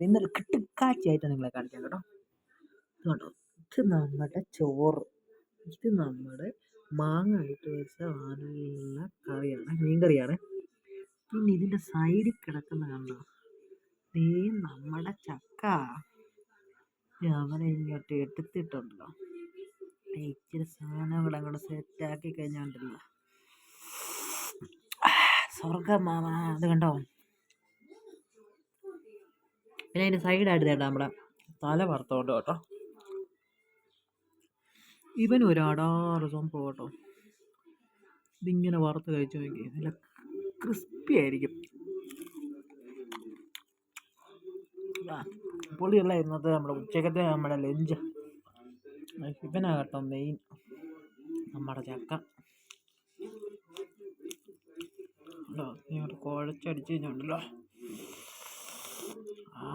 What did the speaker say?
ഇന്നൊരു കിട്ടുക്കാഴ്ചയായിട്ട് നിങ്ങളെ കാണിക്കാം കേട്ടോ. കണ്ടോ ഇത് നമ്മുടെ ചോറ്. ഇത് നമ്മുടെ മാങ്ങ ഇട്ട് വെച്ച നല്ല കറിയാണ് മീൻ കറിയാണ് പിന്നെ ഇതിന്റെ സൈഡിൽ കിടക്കുന്ന കണ്ടോ? ദേ നമ്മുടെ ചക്ക. അവനെ ഇങ്ങോട്ട് എടുത്തിട്ടുണ്ടല്ലോ. ഇച്ചിരി സാധനം കൂടെ അങ്ങോട്ട് സെറ്റാക്കി കഴിഞ്ഞാണ്ടല്ലോ സ്വർഗം മാമ അത് കണ്ടോ? പിന്നെ അതിന്റെ സൈഡായിട്ട് തേണ്ട നമ്മുടെ തല വറുത്തോണ്ട് കേട്ടോ. ഇവൻ അടാറ് സംഭവം കേട്ടോ. ഇതിങ്ങനെ വറുത്ത് കഴിച്ചു നോക്കി നല്ല ക്രിസ്പി ആയിരിക്കും. പൊളിയുള്ള ഇന്നത്തെ നമ്മുടെ ഉച്ചക്കത്തെ നമ്മുടെ ലഞ്ച് ഇവനാ കേട്ടോ മെയിൻ നമ്മുടെ ചക്ക. കുഴച്ചടിച്ച് കഴിഞ്ഞുണ്ടല്ലോ